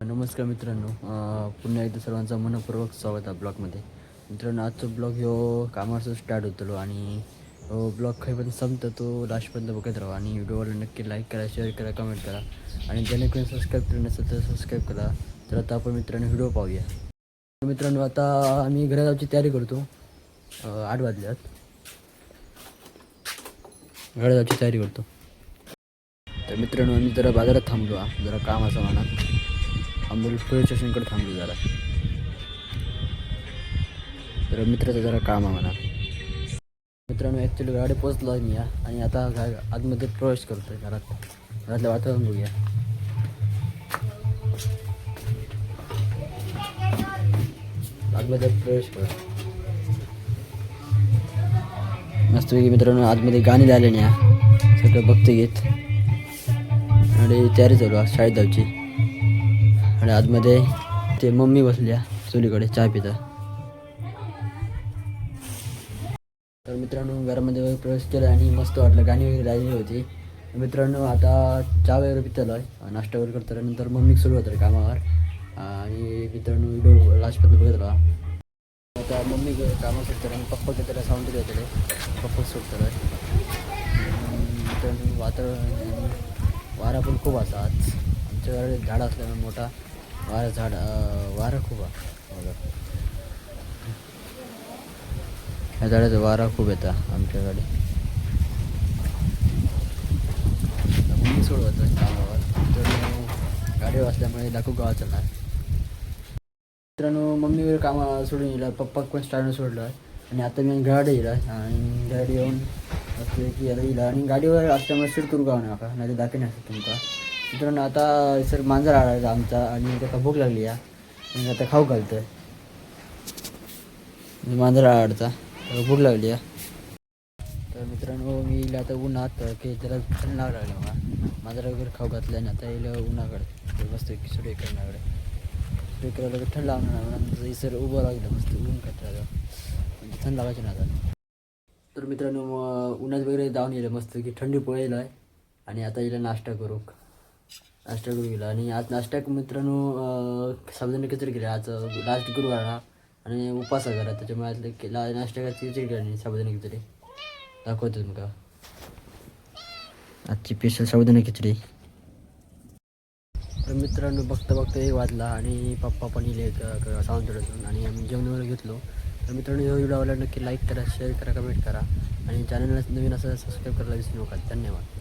नमस्कार मित्रांनो पुन्हा एकदा सर्वांचं मनपूर्वक स्वागत आहे ब्लॉगमध्ये. मित्रांनो आजचा ब्लॉग ह्यो कामाचं स्टार्ट होतलो आणि ब्लॉग पण संपतं तो लास्टपर्यंत बघत राहा आणि व्हिडिओला नक्की लाईक करा शेअर करा कमेंट करा आणि ज्याने कोणी सबस्क्राईब केलं नसेल तर सबस्क्राईब करा. तर आता आपण मित्रांनो व्हिडिओ पाहूया. मित्रांनो आता आम्ही घरात जायची तयारी करतो. आठ वाजल्यात. घरात जायची तयारी करतो. तर मित्रांनो आम्ही जरा बाजारात थांबलो हा. जरा काम असं म्हणा. आंबोली पोलीस स्टेशनकडे थांबलो जरा. तर मित्राचं जरा काम आहे म्हणा. मित्रांनो ॲक्च्युली गाडी पोचलो आहे मी या आणि आता गा आतमध्ये प्रवेश करतो आहे घरात. घरातलं वातावरण बघूया. आतमध्ये प्रवेश कर. मस्तपैकी मित्रांनो आतमध्ये गाणी झाले नाही सगळं बघते घेत. आणि तयारी चालू आहे शाळेत जायची आणि आतमध्ये ते मम्मी बसल्या चुलीकडे चहा पिता. तर मित्रांनो घरामध्ये प्रवेश केला आणि मस्त वाटलं. गाणी वगैरे राहिली होती. मित्रांनो आता चहा वगैरे पितलो आहे नाश्ता वगैरे करतो नंतर मम्मी सुरू होतं कामावर. आणि मित्रांनो व्हिडिओ लास्टपर्यंत बघत राहा. आता मम्मी कामावर सुटतात आणि पप्पा त्याला साऊंड घेतले पप्पा सुटतात मित्रांनो वातावरण वारा पण खूप असा. आज आमच्याकडे झाड असल्यामुळे मोठा. वारं झाड वारं वारा खूप ह्या झाडाचा वारा खूप येतात आमच्याकडे. मम्मी सोडवत कामावर. तर गाडीवर असल्यामुळे दाखवू गावात चालणार. मित्रांनो मम्मी वगैरे कामा सोडून येईल पप्पा पण स्टार्ट सोडलं आहे. आणि आता मी गाडी येईल आणि गाडी येऊन की याला येईल. आणि गाडीवर असल्यामुळे सीट करू का नका नाही तर दाखवे तुमका मित्रांनो आता सर मांजर आला आमचा आणि त्याला भूक लागली या. आणि आता खाऊ घालतोय. मांजर आडचा भूक लागली या. तर मित्रांनो मी इला आता उन्हात की त्याला थंड लागायला लागलं मला. मांजरा वगैरे खाऊ घातलं आणि आता इलं उन्हाकडे तर मस्त की सुटे करण्याकडे. सुटे करायला थंड लागणार म्हणून सर उभं लागलं मस्त ऊन कटलं म्हणजे थंड लागायचं ना आता. तर मित्रांनो मग उन्हात वगैरे जाऊन गेलं मस्त की थंडी पळेल आहे. आणि आता इला नाश्ता करू. नाश्ता गेला. आणि आज नाश्ता मित्रांनो अं, खिचडी केली. आज लास्ट गुरुवारला आणि उपास करा त्याच्यामुळे आज केला नाश्ता करायची खिचडी केली आणि साबुदाणा खिचडी. दाखवतो तुमका आजची स्पेशल साबुदाणा खिचडी. तर मित्रांनो बघता बघता एक वाजला आणि पप्पा पण येले सावंतवाडीतून आणि आम्ही जेवण वगैरे घेतलो. तर मित्रांनो हे व्हिडिओ आवडला नक्की लाईक करा शेअर करा कमेंट करा. आणि चॅनलला नवीन असं सबस्क्राईब करायला विसरू नका. धन्यवाद.